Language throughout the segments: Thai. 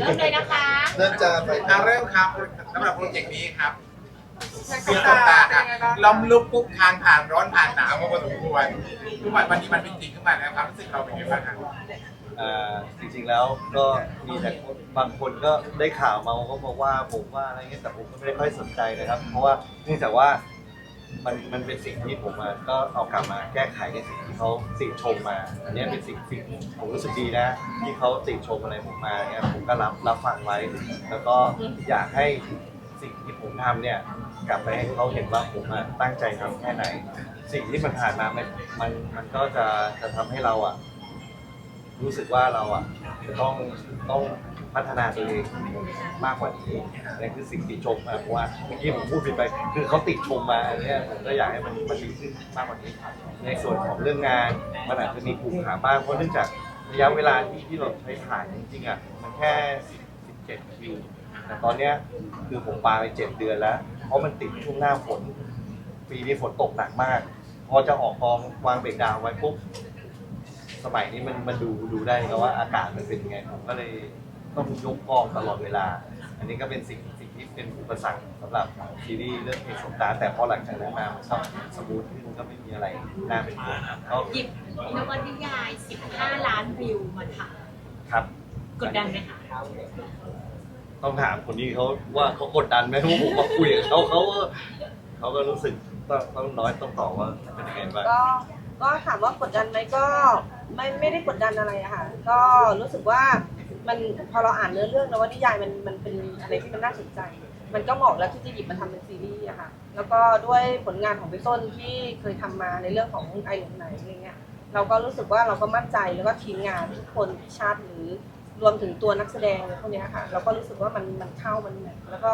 เริ่มเลยนะคะเริ่มจะไปเอาเริ่มครับสำหรับโปรเจกต์นี้ครับเสียงตบตาค่ะล้อมลุกปุ๊บทางผ่านร้อนผ่านหนาวมาพอสมควรทุกวันวันนี้มันเป็นจริงขึ้นมาแล้วความรู้สึกเราเป็นยังไงบ้างครับอ่าจริงๆแล้วก็มีแต่บางคนก็ได้ข่าวมาก็บอกว่าผมว่าอะไรเงี้ยแต่ผมก็ไม่ได้ค่อยสนใจนะครับ เพราะว่าเนื่องจากว่า มันมันเป็นสิ่งที่ผมอะก็เอากลับมาแก้ไขในสิ่งที่เขาติชมมา อันนี้เป็นสิ่งที่ผมรู้สึกดีนะ ที่เขาติชมอะไรผมมาเนี่ยผมก็รับรับฟังไว้ แล้วก็อยากให้สิ่งที่ผมทำเนี่ยกลับไปให้เขาเห็นว่าผมอะตั้งใจทำแค่ไหน สิ่งที่มันผ่านมามันมันมันก็จะจะทำให้เราอะรู้สึกว่าเราอะจะต้องต้อง พัฒนาตัวเองมากกว่านี้นั่นคือสิ่งติชมนะเพราะว่าเมื่อกี้ผมพูดผิดไป คือเขาติชมมาอันเนี้ยผมก็อยากให้มันมันดีขึ้นมากกว่านี้ ในส่วนของเรื่องงานมันอาจจะมีกลุ่มขาบ้างเพราะเนื่องจากระยะเวลาที่ที่เราใช้ถ่ายจริงๆอะมันแค่ 17คิวแต่ตอนเนี้ยคือผมปาไป 7 เดือนแล้ว เพราะมันติดช่วงหน้าฝน ปีนี้ฝนตกหนักมาก พอจะออกกองวางเบรกดาวไว้ปุ๊บสมัยนี้มันมันดูดูได้นะว่าอากาศมันเป็นยังไงผมก็เลย ต้องยกกองตลอดเวลา อันนี้ก็เป็นสิ่งสิ่งที่เป็นอุปสรรคสำหรับซีรีส์เรื่องเพลงสงกรารแต่พอหลังจากนั้นมามันก็สมูทขึ้นก็ไม่มีอะไรน่าเป็นห่วงก็หยิบนวนิยาย 15 ล้านวิวมาถ่ายครับ กดดันไหมคะต้องถามคนนี้เขาว่าเขากดดันไหมเพราะผมมาคุยกับเขาเขาก็เขาก็รู้สึกต้องต้องน้อยต้องตอบว่าเป็นยังไงบ้างก็ก็ถามว่ากดดันไหมก็ไม่ไม่ได้กดดันอะไรอะค่ะ ก็รู้สึกว่า มันพอเราอ่านเนื้อเรื่องแล้วว่านิยายมันมันเป็นอะไรที่มันน่าสนใจ มันก็เหมาะแล้วที่จะหยิบมาทำเป็นซีรีส์อะค่ะ แล้วก็ด้วยผลงานของพี่ต้นที่เคยทำมาในเรื่องของไอหลงไหนอะไรเงี้ย เราก็รู้สึกว่าเราก็มั่นใจแล้วก็ทีมงานทุกคนชาติหรือรวมถึงตัวนักแสดงพวกเนี้ยค่ะ เราก็รู้สึกว่ามันมันเข้ามันแบบแล้วก็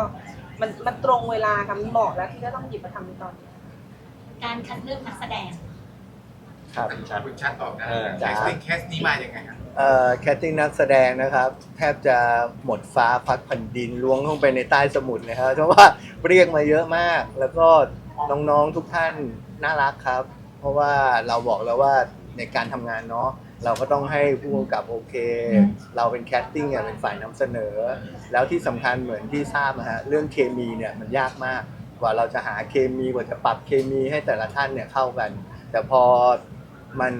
มันมันตรงเวลาค่ะมันเหมาะแล้วที่จะต้องหยิบมาทำในตอนนี้ การคัดเลือกนักแสดงครับคุณชัดคุณชัดตอบได้เออแคสติ้งแคสนี้มายังไงครับเอ่อ แคสติ้งนักแสดงนะครับ แทบจะหมดฟ้าพัดแผ่นดินล้วงลงไปในใต้สมุทรนะครับเพราะว่าเรียกมาเยอะมาก แล้วก็น้องๆทุกท่านน่ารักครับ เพราะว่าเราบอกแล้วว่าในการทำงานเนาะเราก็ต้องให้ผู้กำกับโอเค เราเป็นแคสติ้งเนี่ยเป็นฝ่ายนำเสนอ แล้วที่สำคัญเหมือนที่ทราบนะฮะเรื่องเคมีเนี่ยมันยากมากกว่าเราจะหาเคมีกว่าจะปรับเคมีให้แต่ละท่านเนี่ยเข้ากัน แต่พอมัน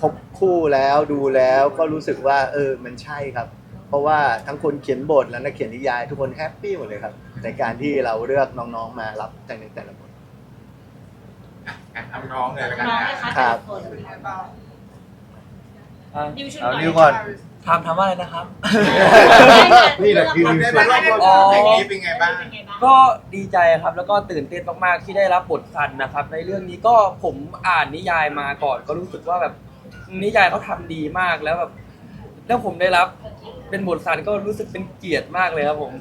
ครบคู่แล้วดูแล้วก็รู้สึกว่า เออมันใช่ครับ เพราะว่าทั้งคนเขียนบทและนักเขียนนิยาย ทุกคนแฮปปี้หมดเลยครับ ในการที่เราเลือกน้องๆมารับแต่ในแต่ละบทอะเอาน้องเลยแล้วกันน้องนะเลยคะครัแต่บละคนดิวชุดเอาก่อนนิ้วก่อน ถามถามว่าอะไรนะครับ นี่แหละคือ ได้มาร่วมโปรเจกต์นี้เป็นไงบ้างเป็นไงบ้าง ก็ดีใจครับแล้วก็ตื่นเต้นมากๆที่ได้รับบทซันนะครับ ในเรื่องนี้ก็ผมอ่านนิยายมาก่อน ก็รู้สึกว่าแบบ นิยายเขาทำดีมากแล้วแบบแล้วผมได้รับเป็นบทซันก็รู้สึกเป็นเกียรติมากเลยครับผม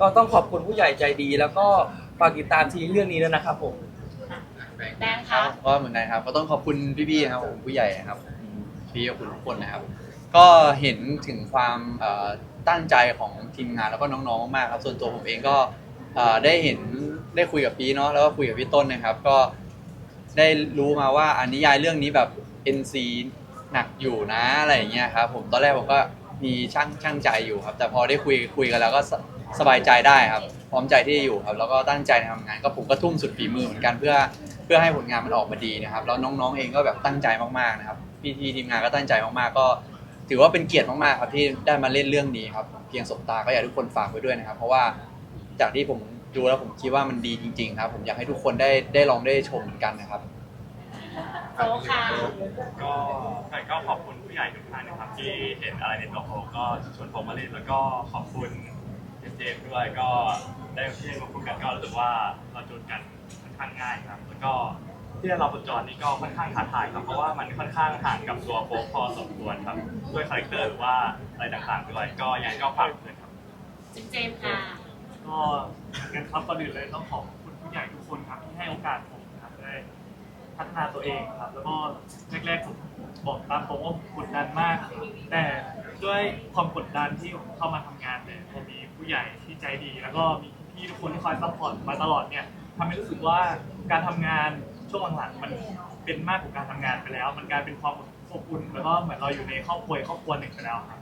ก็ต้องขอบคุณผู้ใหญ่ใจดี แล้วก็ฝากติดตามซีรีส์เรื่องนี้ด้วยนะครับผมแดงครัคะบก็เหมือนกันครับก็ต้องขอบคุณพี่ๆครับผมผู้ใหญ่ครับ พี่กับคุณทุกคนนะครับ ก็เห็นถึงความเอ่อตั้งใจของทีมงานแล้วก็น้องๆมากๆครับส่วนตัวผมเองก็เอ่อได้เห็นได้คุยกับพี่เนาะแล้วก็คุยกับพี่ต้นนะครับ ก็ได้รู้มาว่าอันนิยายเรื่องนี้แบบ NC หนักอยู่นะอะไรอย่างเงี้ยครับผมตอนแรกผมก็มีช่างช่างใจอยู่ครับ แต่พอได้คุยคุยกันแล้วก็สสบายใจได้ครับ พร้อมใจที่จะอยู่ครับ แล้วก็ตั้งใจทำงาน ก็ผมก็ทุ่มสุดฝีมือเหมือนกันเพื่อเพื่อให้ผลงานมันออกมาดีนะครับ แล้วน้องๆเองก็แบบตั้งใจมากๆนะครับ พี่ทีทีมงานก็ตั้งใจมากๆก็ ถือว่าเป็นเกียรติมากๆครับที่ได้มาเล่นเรื่องนี้ครับ เพียงสบตาก็อยากให้ทุกคนฝากไว้ด้วยนะครับ เพราะว่าจากที่ผมดูแล้วผมคิดว่ามันดีจริง ๆ ครับ ผมอยากให้ทุกคนได้ได้ลองได้ชมเหมือนกันนะครับ โฟค่ะก็ก็ขอบคุณผู้ใหญ่ทุกท่านนะครับ ที่เห็นอะไรในตัวผมก็ชวนผมมาเล่นแล้วก็ขอบคุณเจมส์เจมส์ด้วยก็ได้ที่ได้มาพูดกันก็รู้สึกว่าเราจูนกันค่อนข้างง่ายครับ แล้วก็ที่ได้เราประจรนี่ก็ค่อนข้างท้าทายครับเพราะว่ามันค่อนข้างห่างกับตัวโฟกพอสมควรครับด้วยคาแรคเตอร์หรือว่าอะไรต่างๆด้วยก็ยังไงก็ฝากด้วยครับจุ๊บเจมส์ค่ะก็งั้นครับก่อนอื่นเลยต้องขอบคุณผู้ใหญ่ทุกคนครับที่ให้โอกาสผมนะครับได้ พัฒนาตัวเองครับ แล้วก็แรกๆผมบอกตามตรงว่าผมกดดันมาก แต่ด้วยความกดดันที่ผมเข้ามาทำงานเนี่ยพอมีผู้ใหญ่ที่ใจดี แล้วก็มีพี่ทุกคนที่คอยซัพพอร์ตมาตลอดเนี่ยทำให้รู้สึกว่าการทำงานช่วงหลังๆมันเป็นมากกว่าการทำงานไปแล้ว มันกลายเป็นความอบอุ่นแล้วก็เหมือนเราอยู่ในครอบครัวครอบครัวหนึ่งไปแล้วครับ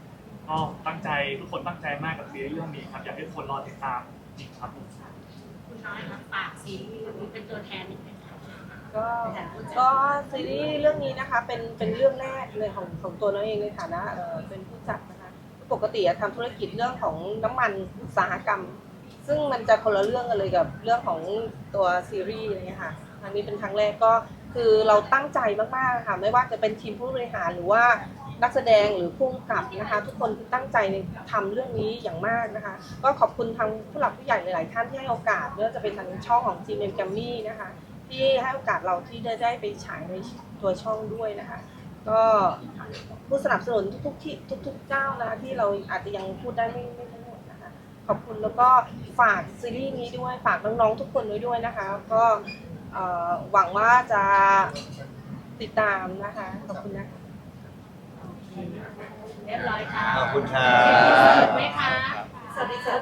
ก็ตั้งใจทุกคนตั้งใจมากกับซีรีส์เรื่องนี้ครับอยากให้คนรอติดตามจริงครับคุณน้อยครับฝากซีรีส์เรื่องนี้เป็นตัวแทนอีก ก็ก็ซีรีส์เรื่องนี้นะคะเป็นเป็นเรื่องแรกเลยของของตัวน้องเองในฐานะเออเป็นผู้จัดนะคะปกติอะทำธุรกิจเรื่องของน้ำมันอุตสาหกรรม ซึ่งมันจะคนละเรื่องกันเลยกับเรื่องของตัวซีรีส์อะไรเงี้ยค่ะครั้งนี้เป็นครั้งแรกก็คือเราตั้งใจมากๆค่ะไม่ว่าจะเป็นทีมผู้บริหารหรือว่านักแสดงหรือผู้กำกับนะคะทุกคนตั้งใจในทำเรื่องนี้อย่างมากนะคะ ก็ขอบคุณทางผู้หลักผู้ใหญ่หลายๆท่านที่ให้โอกาสไม่ว่าจะเป็นทางช่องของ GMM g a m m y นะคะ ที่ให้โอกาสเราที่ได้ได้ไปฉายในตัวช่องด้วยนะคะ ก็ผู้สนับสนุนทุกๆที่ทุกๆเจ้านะคะที่เราอาจจะยังพูดได้ไม่ไม่ทั้งหมดนะคะขอบคุณแล้วก็ฝากซีรีส์นี้ด้วยฝากน้องๆทุกคนไว้ด้วยนะคะ ก็เอ่อหวังว่าจะติดตามนะคะ ขอบคุณนะคะเรียบร้อยค่ะขอบคุณครัเสร็บจไหมคะสวัสดีค่ะ